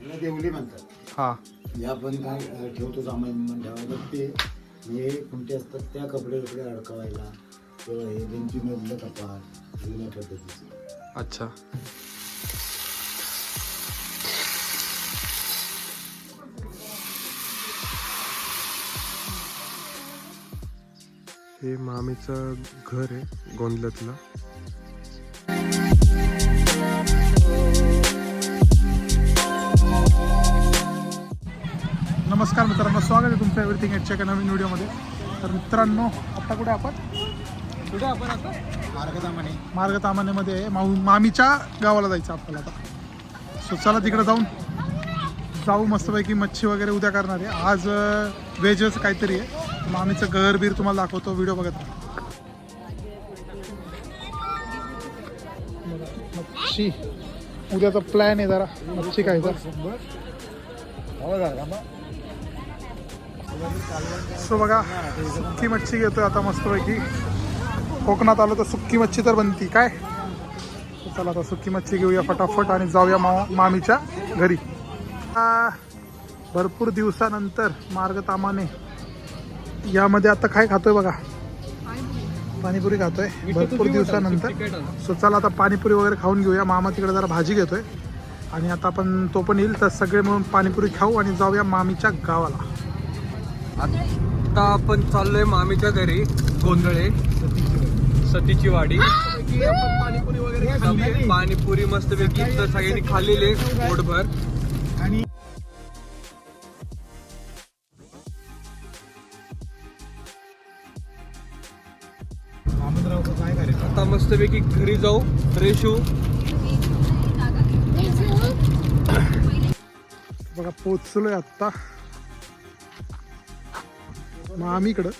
याला देवली म्हणतात. हा. हे आपण काय ठेवतो सामान ठेवायला ते हे खुंटे असतात त्या कपडे कपडे अडकवायला किंवा हे भिंतीमधलं कपाट जुन्या पद्धतीचं. अच्छा. हे मामीचं घर आहे गोंदल्यातलं एव्हरीथिंग एटच्या एका नवीन व्हिडिओमध्ये. तर मित्रांनो आता कुठे आपण? कुठे आपण आता? मार्गदामाने मार्ग तामानेमध्ये आहे. माऊ मामीच्या गावाला जायचं आपल्याला आता. सो चला तिकडे जाऊन जाऊ मस्तपैकी मच्छी वगैरे उद्या करणार आहे. आज व्हेजच काहीतरी आहे. मामीचं घर बीर तुम्हाला दाखवतो व्हिडिओ बघत मच्छी. उद्याचा प्लॅन आहे जरा. मच्छी खायचा. सो बघा सुक्की मच्छी घेतोय आता मस्तपैकी. कोकणात आलो तर सुक्की मच्छी तर बनती. काय? चला आता सुक्की मच्छी घेऊया फटाफट आणि जाऊया मा मामीच्या घरी. भरपूर दिवसानंतर मार्ग तामाने यामध्ये आता काय खातोय बघा? पाणीपुरी खातोय भरपूर दिवसानंतर. सो चला आता पाणीपुरी वगैरे खाऊन घेऊया. मामा तिकडे जरा भाजी घेतोय. आणि आता आपण तो पण येईल तर सगळे मिळून पाणीपुरी खाऊ आणि जाऊया मामीच्या गावाला. आता आपण चाललोय मामीच्या घरी गोंधळे. सतीची वाडी. पाणीपुरी. वगैरे खाल्ली पाणीपुरी मस्तपैकी तर सगळ्यांनी खाल्लेली पोटभर. आणि आता मस्तपैकी घरी जाऊ. फ्रेश होऊ बघा पोचलोय आत्ता मामीकडं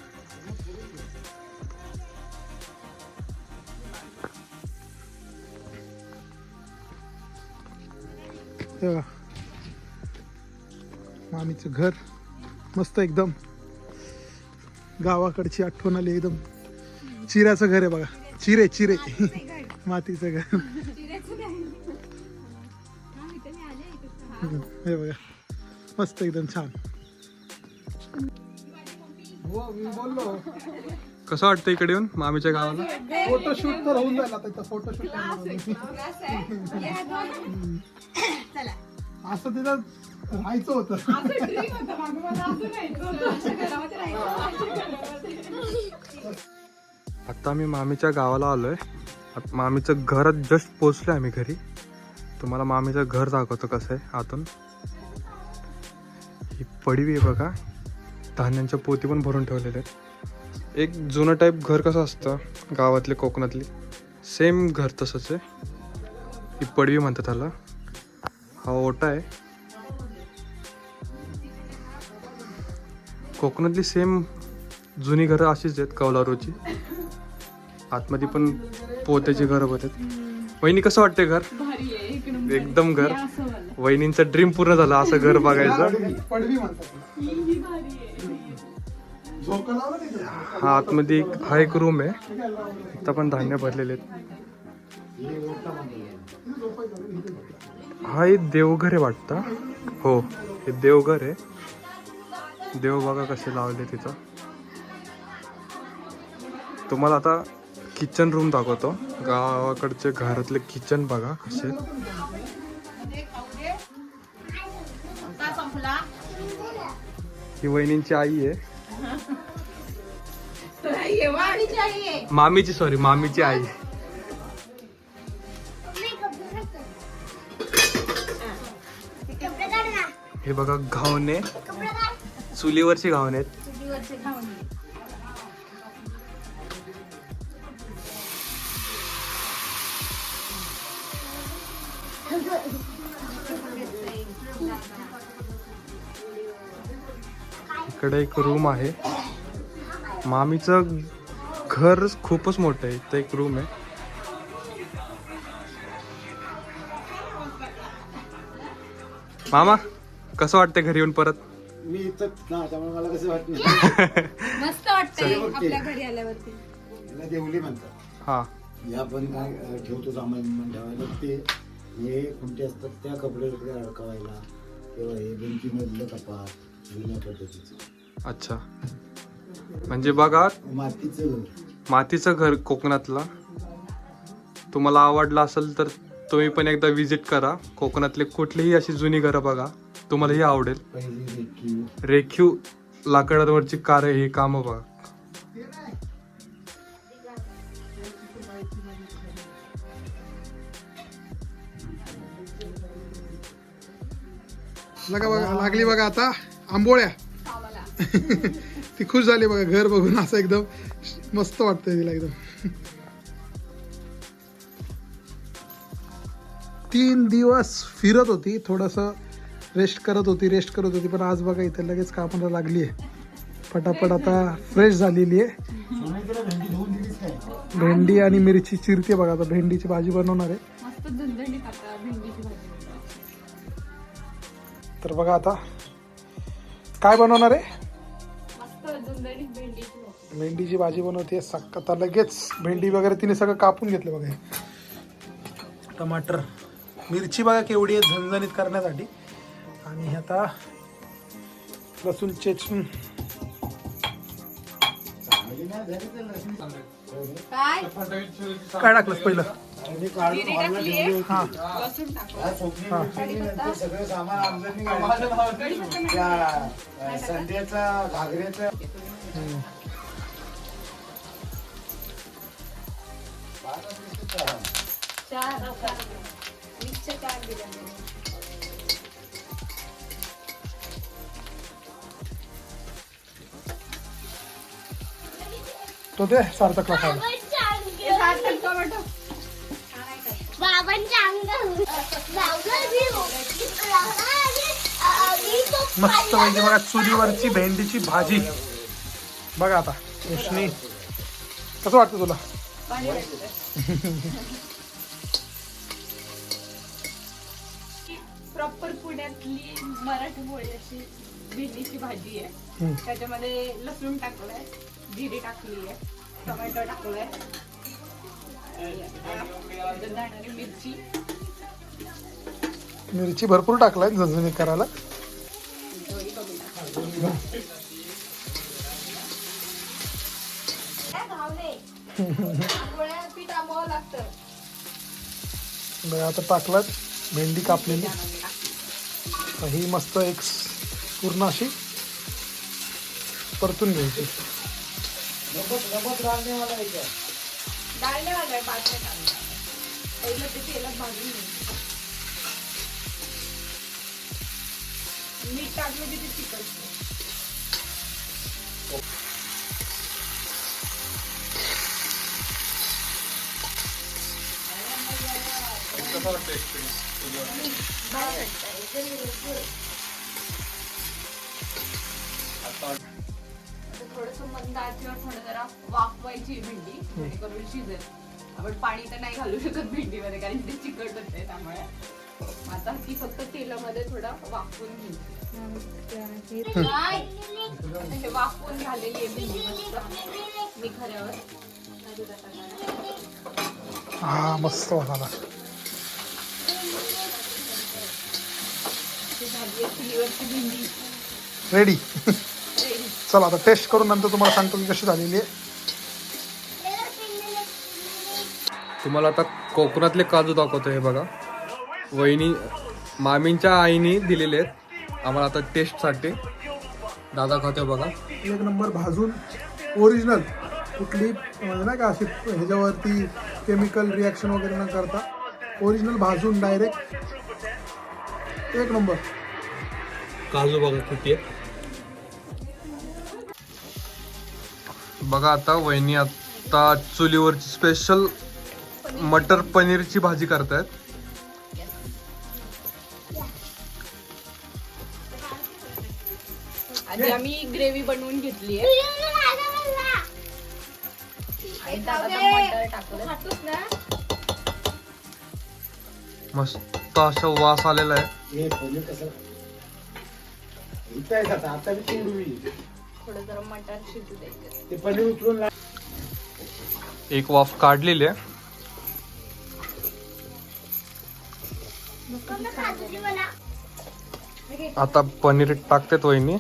हे बघा मामीचं घर. मस्त एकदम. गावाकडची आठवण आली एकदम. चिऱ्याचं घर आहे बघा. चिरे चिरे. मातीचं घर. हे बघा. मस्त एकदम छान. कसं वाटतं इकडे येऊन मामीच्या गावाला? फोटोशूट तर होऊन जाईल आता इथं फोटोशूट असं तिथं राहायचं होतं. आता आम्ही मामीच्या गावाला आलोय. आत- मामीचं घर जस्ट पोचलोय आम्ही घरी. तुम्हाला मामीचं घर दाखवतो कसं आहे आतून. ही पडवी आहे बघा. धान्यांच्या पोती पण भरून ठेवलेले आहेत. एक जुनं टाईप घर कसं असतं? गावातले कोकणातली. सेम घर तसंच आहे. ही पडवी म्हणतात त्याला हा ओटा आहे. कोकणातली सेम जुनी घरं अशीच आहेत कौलारूची. आतमध्ये पण पोत्याची घरं होत आहेत. वहिनी कसं वाटतंय घर? एकदम घर. वहिनींचं ड्रीम पूर्ण झालं असं घर बघायचं. हा आतमध्ये एक- हा एक रूम आहे. इथं पण धान्य भरलेले आहेत. हा एक देवघर आहे वाटतं. हो हे देवघर आहे. देव बघा कसे लावले तिथं. तुम्हाला आता किचन रूम दाखवतो. गावाकडचे घरातले किचन बघा कसे आहेत. ही वहिनींची आई आहे. मामीची सॉरी मामीची आई. हे बघा घावणे. चुलीवरची घावणे आहेत. इकडे एक रूम आहे. मामीचं घर खूपच मोठं आहे. इथं एक रूम आहे. मामा कसं वाटतं घरी येऊन परत? मी इथं ना त्यामुळे मला कसं वाटत मस्त वाटतंय. आपल्या घरी आल्यावरती. याला देवली म्हणतात. हा. हे आपण काय अ, ठेवतो सामान बिमान ठेवायला. ते हे खुंटे असतात त्या कपडे कपडे अडकवायला. किंवा हे भिंतीमधलं कपाट जुन्या पद्धतीचं अच्छा. म्हणजे बघा मातीचं घर. मातीचं घर कोकणातला. तुम्हाला आवडलं असेल तर तुम्ही पण एकदा विजिट करा. कोकणातले कुठलीही अशी जुनी घरं बघा. तुम्हालाही आवडेल. पहिली रेखीव रेखीव लाकडावरची कार हे काम बघा. बघा बघा लागली बघा आता. आंबोळ्या. ती खुश झाली बघा घर बघून असं एकदम मस्त वाटतंय तिला एकदम. तीन दिवस फिरत होती थोडस रेस्ट करत होती रेस्ट करत होती पण आज बघा इथे लगेच कामाला लागली आहे पटापट आता फ्रेश झालेली आहे. भेंडी आणि मिरची चिरते बघा आता भेंडीची भाजी बनवणार आहे. तर बघा आता काय बनवणार आहे? भेंडीची भाजी. भेंडीची भाजी बनवते सक आता लगेच भेंडी वगैरे तिने सगळं कापून घेतलं बघा. टमाटर. मिरची बघा केवढी आहे झणझणीत करण्यासाठी. आणि हे आता लसूण चेचून. काय? काय टाकलं पहिलं? सगळं सामान आमदनी करायचं. त्या संध्याचा घागऱ्याचा. तो दे सार्थकला खायला. हे सार्थक टोमॅटो. मस्त म्हणजे बघा चुलीवरची भेंडीची भाजी बघा आता रोशनी कसं वाटतं तुला. प्रॉपर पुण्यातली मराठमोळी अशी भेंडीची भाजी आहे. त्याच्यामध्ये लसूण टाकलंय जिरी टाकली आहे टोमॅटो टाकलाय मिरची मिरची भरपूर टाकलाय झणझणीत करायला. आता टाकलात भेंडी कापलेली. ही मस्त एक पूर्ण अशी परतून घ्यायची. नाही वाजाय पाच टाकणार पहिलं ते तेलात भाजून मीठ टाकलं की ते चिकट थोडस मंद आचेवर थोडं जरा वाफवायची आहे भेंडी जेणेकरून शिजेल. आपण पाणी तर नाही घालू शकत भेंडीमध्ये कारण ते चिकट होते त्यामुळे. आता ती फक्त तेलामध्ये थोडं वाफवून घ्यायची आता हे वाफवून झालेली आहे भेंडी मस्त. मी खऱ्यावर हा मस्त रेडी रेडी चला आता टेस्ट करून नंतर तुम्हाला सांगतो की कशी झालेली आहे. तुम्हाला आता कोकणातले काजू दाखवतो हे बघा. वहिनी मामींच्या आईने दिलेले आहेत. आम्हाला आता टेस्टसाठी दादा खाते बघा. एक नंबर भाजून. ओरिजिनल कुठली म्हणजे नाही का अशी ह्याच्यावरती केमिकल रिॲक्शन वगैरे न करता. ओरिजिनल भाजून डायरेक्ट एक नंबर. काजू बघा किती आहे. बघा आता वहिनी आता चुलीवरची स्पेशल मटर पनीरची भाजी करतायत. आम्ही ग्रेव्ही बनवून घेतली मस्त असा वास आलेला आहे. थोडं जरा मटर शिजू द्यायचं ते पनीर उचलून एक वाफ काढलेली आहे. आता पनीर टाकतात वहिनी?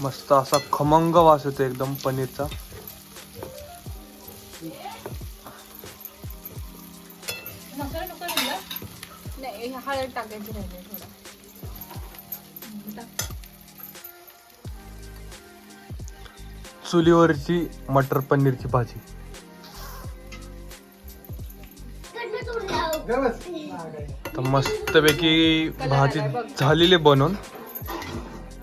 मस्त असा खमंग वास येतो एकदम पनीरचा. टाकायची राहिले थोडा. चुलीवरची मटर पनीरची भाजी. तर मस्तपैकी भाजी झालेली बनवून.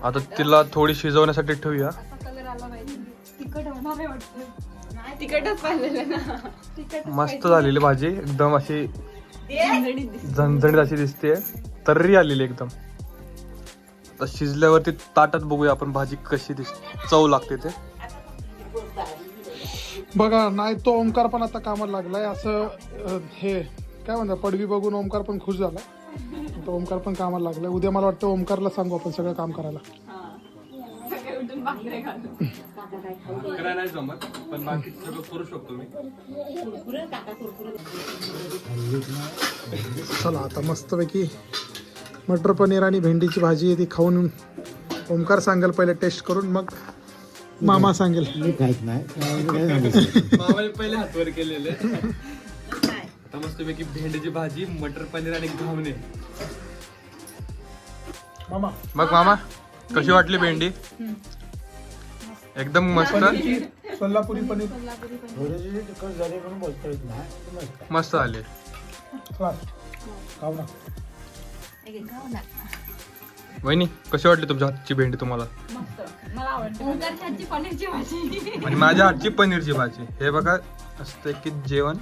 आता तिला थोडी शिजवण्यासाठी ठेवूया. असा कलर आला पाहिजे तिखट होणार आहे वाटतं. नाही तिखटच पाहिलेलं ना. तिखट मस्त झालेली भाजी. एकदम अशी झणझणीत अशी दिसते तर्री आलेली एकदम. तर शिजल्यावरती ताटात बघूया आपण भाजी कशी दिसते चव लागते ते. बघा नाही तो ओंकार पण आता कामाला लागलाय. असं अं, हे काय म्हणतात पडवी बघून ओंकार पण खुश झाला. तो ओंकार पण कामाला लागलाय. उद्या मला वाटतं ओंकारला सांगू आपण सगळं काम करायला. सगळे उठून भाकऱ्या घालून नाही जमत पण बाकी सगळं करू शकतो मी. चला आता मस्तपैकी मटर पनीर आणि भेंडीची भाजी आहे ती खाऊन ओंकार सांगेल पहिले टेस्ट करून मग मामा सांगेल. नाही. मामाने पहिले हातवर केलेले आता मस्तपैकी भेंडीची भाजी मटर पनीर आणि घावणे. मामा. मग मामा कशी वाटली भेंडी? एकदम मस्त. सोलापुरी पनीर. थोडेसे तिखट झाले म्हणून बोलता येत नाही पण मस्त. मस्त आले. खलास. खाऊ ना. वहिनी कशी वाटली तुमच्या हातची भेंडी तुम्हाला? मस्त. मला आवडते. ओंकारच्या हातची पनीरची भाजी. आणि माझ्या हातची पनीरची भाजी. हे बघा असते की जेवण.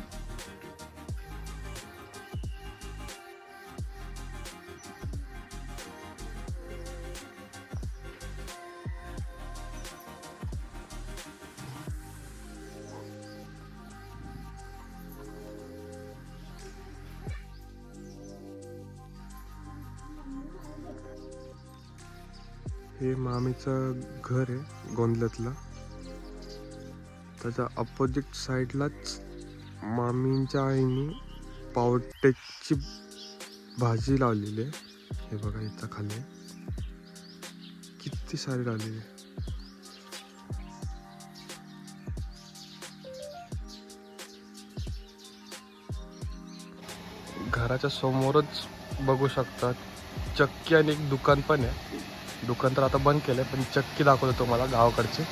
हे मामीचं घर आहे गोंदल्यातलं. त्याच्या अपोजिट साईडलाच मामींच्या आईने पावट्याची भाजी लावलेली आहे. हे बघा इथं खाली. किती सारी लावलेली आहे. घराच्या समोरच बघू शकतात. चक्की आणि एक दुकान पण आहे. दुकान तर आता बंद केलंय पण चक्की दाखवतो तुम्हाला गावाकडची.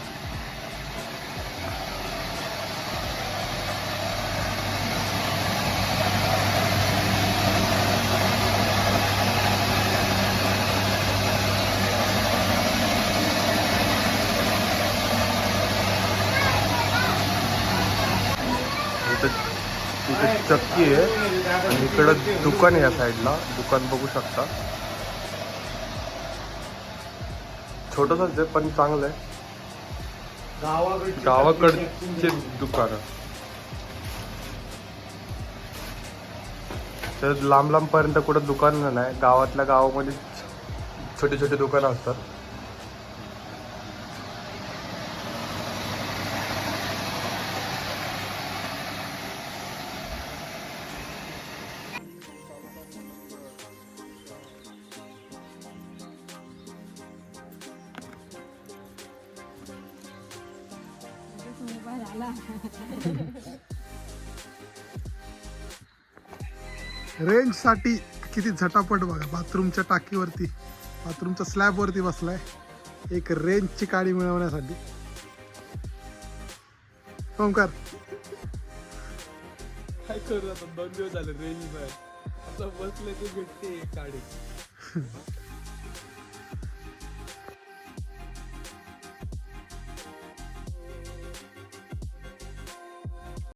इथं चक्की आहे आणि इकडं दुकान आहे या साईडला दुकान बघू शकता. छोटसच आहे पण चांगलं आहे. गावाकडचे दुकान. तर लांब लांब पर्यंत कुठं दुकान नाही गावातल्या गावामध्ये छोटे छोटे दुकानं असतात. रेंजसाठी किती झटापट बघा बाथरूमच्या टाकीवरती बाथरूमच्या स्लॅबवरती बसलाय. एक रेंजची काडी मिळवण्यासाठी. ओंकार काय करू आता? दोन दिवस झाले रेंज आता बसले ते भेटते गाडी